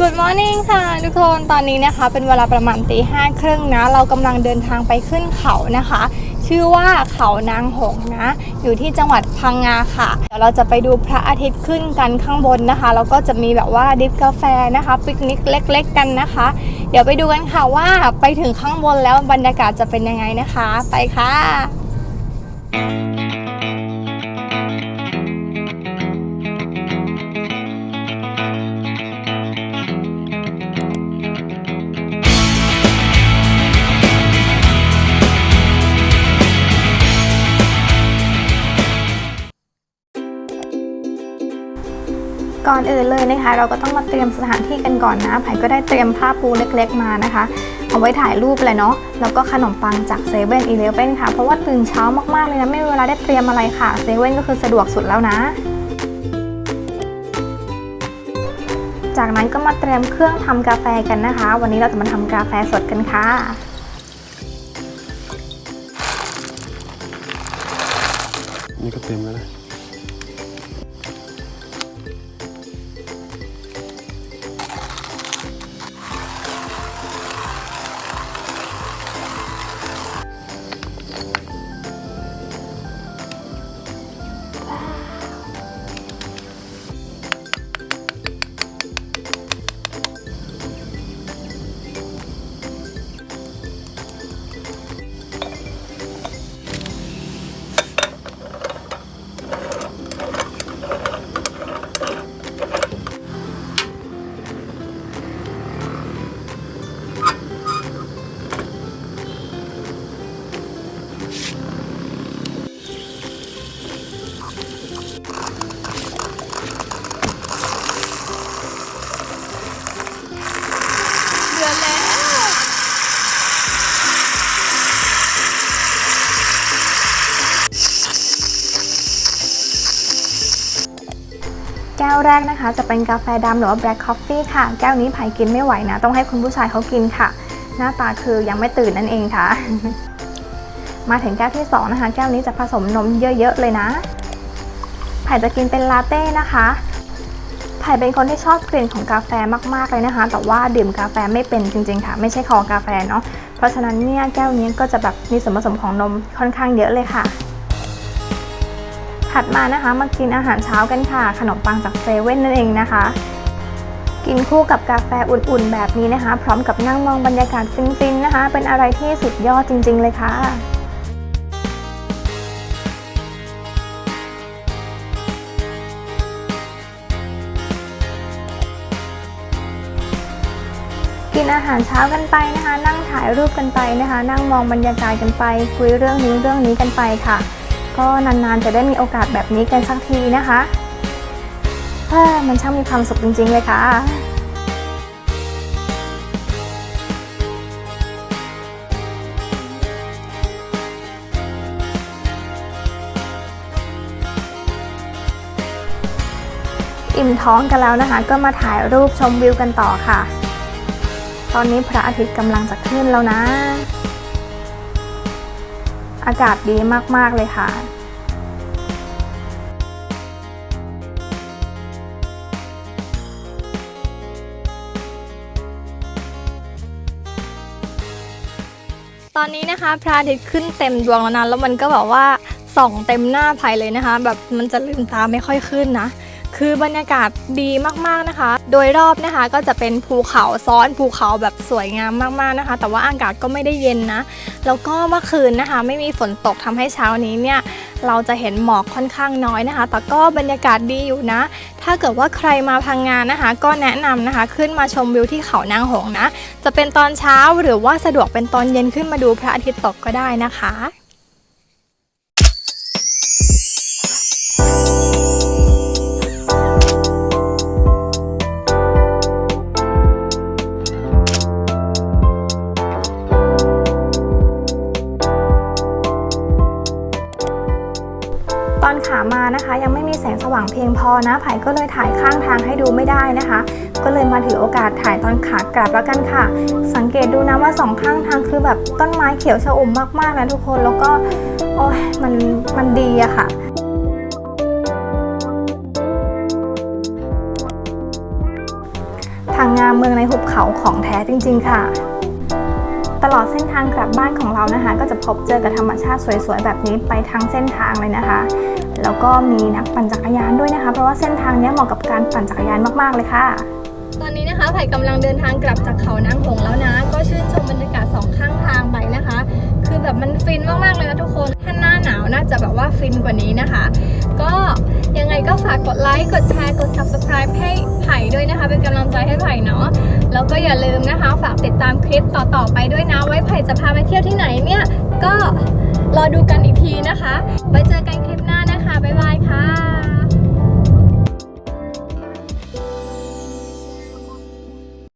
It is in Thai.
Good morning ค่ะทุกคนตอนนี้นะคะ เป็นเวลาประมาณตีห้าครึ่งนะ เรากำลังเดินทางไปขึ้นเขานะคะ ชื่อว่าเขานางหงนะ อยู่ที่จังหวัดพังงาค่ะเดี๋ยวเราจะไปดูพระอาทิตย์ขึ้นกันข้างบนนะคะแล้วก็จะมีแบบว่าดิฟกาแฟนะคะปิกนิกเล็ก ๆ กันนะคะ เดี๋ยวไปดูกันค่ะว่าไปถึงข้างบนแล้วบรรยากาศจะเป็นยังไงนะคะ ไปค่ะ ก่อนอื่นเลยนะคะ เราก็ต้องมาเตรียมสถานที่กันก่อนนะไผ่ก็ได้เตรียมผ้าปูเล็กๆมานะคะ เอาไว้ถ่ายรูปเลยเนาะแล้วก็ขนมปังจากเซเว่นอีเลฟเว่นค่ะ เพราะว่าตื่นเช้ามากๆเลยนะไม่มีเวลาได้เตรียมอะไรค่ะเซเว่นก็คือสะดวกสุดแล้วนะจากนั้นก็มาเตรียมเครื่องทำกาแฟกันนะคะ วันนี้เราจะมาทำกาแฟสดกันค่ะ นี่ก็เต็มแล้วนะ แก้วแรกนะคะ จะเป็นกาแฟดำหรือว่า black coffee ค่ะ แก้วนี้ไผ่กินไม่ไหวนะ ต้องให้คุณผู้ชายเขากินค่ะ หน้าตาคือยังไม่ตื่นนั่นเองค่ะ มาถึงแก้วที่2นะคะ แก้วนี้จะผสมนมเยอะๆเลยนะไผ่จะกินเป็นลาเต้นะคะไผ่เป็นคนที่ชอบกลิ่นของกาแฟมากๆเลยนะคะ แต่ว่าดื่มกาแฟไม่เป็นจริงๆค่ะ ไม่ใช่คอกาแฟเนาะเพราะฉะนั้นเนี่ยแก้วนี้ก็จะแบบมีส่วนผสมของนมค่อนข้างเยอะเลยค่ะ ถัดมานะคะมากินอาหารเช้ากันค่ะ ขนมปังจากเซเว่นนั่นเองนะคะ กินคู่กับกาแฟอุ่นๆแบบนี้นะคะ พร้อมกับนั่งมองบรรยากาศฟินๆนะคะ เป็นอะไรที่สุดยอดจริง ๆ เลยค่ะกินอาหารเช้ากันไปนะคะ นั่งถ่ายรูปกันไปนะคะ นั่งมองบรรยากาศกันไป คุยเรื่องนี้เรื่องนี้กันไปค่ะ ก็นานๆจะได้มีโอกาสแบบนี้กันสักทีนะคะเฮ้อมันช่างมีความสุขจริงๆเลยค่ะอิ่มท้องกันแล้วนะคะ ก็มาถ่ายรูปชมวิวกันต่อค่ะ ตอนนี้พระอาทิตย์กำลังจะขึ้นแล้วนะ อากาศดีมากๆเลยค่ะตอนนี้นะคะพระอาทิตย์ขึ้นเต็มดวงแล้วนะแล้วมันก็แบบว่าส่องเต็มหน้าไผ่เลยนะคะ แบบมันจะลืมตาไม่ค่อยขึ้นนะ คือบรรยากาศดีมากๆนะคะ โดยรอบนะคะก็จะเป็นภูเขาซ้อนภูเขาแบบสวยงามมากๆนะคะ แต่ว่าอากาศก็ไม่ได้เย็นนะ แล้วก็เมื่อคืนนะคะ ไม่มีฝนตกทำให้เช้านี้เนี่ยเราจะเห็นหมอกค่อนข้างน้อยนะคะ แต่ก็บรรยากาศดีอยู่นะ ถ้าเกิดว่าใครมาพังงานนะคะ ก็แนะนำนะคะ ขึ้นมาชมวิวที่เขานางหงนะ จะเป็นตอนเช้าหรือว่าสะดวกเป็นตอนเย็นขึ้นมาดูพระอาทิตย์ตกก็ได้นะคะ สว่างเพียงพอนะไผ่ก็เลยถ่ายข้างทางให้ดูไม่ได้นะคะ ก็เลยมาถือโอกาสถ่ายตอนขากลับแล้วกันค่ะ สังเกตดูนะว่าสองข้างทางคือแบบต้นไม้เขียวชอุ่มมากๆนะทุกคนแล้วก็โอ้ยมันมันดีอะค่ะพังงามเมืองในหุบเขาของแท้จริง ๆ ค่ะ ตลอดเส้นทางกลับบ้านของเรานะคะ ก็จะพบเจอกับธรรมชาติสวยๆแบบนี้ไปทั้งเส้นทางเลยนะคะ แล้วก็มีนักปั่นจักรยานด้วยนะคะ เพราะว่าเส้นทางนี้เหมาะกับการปั่นจักรยานมากๆเลยค่ะ ตอนนี้นะคะไผ่กำลังเดินทางกลับจากเขานางหงแล้วนะ ก็ชื่นชมบรรยากาศสองข้างทางไปนะคะ คือแบบมันฟินมากๆเลยนะทุกคนถ้าหน้าหนาวน่าจะแบบว่าฟินกว่านี้นะคะ ก็ยังไงก็ฝากกดไลค์ กดแชร์ กด subscribe ให้ไผ่ด้วยนะคะ เป็นกำลังใจให้ไผ่เนาะ แล้วก็อย่าลืมนะคะ ฝากติดตามคลิปต่อๆไปด้วยนะ ไว้ไผ่จะพาไปเที่ยวที่ไหนเนี่ย ก็รอดูกันอีกทีนะคะ ไว้เจอกันคลิปหน้านะคะ บ๊ายบายค่ะ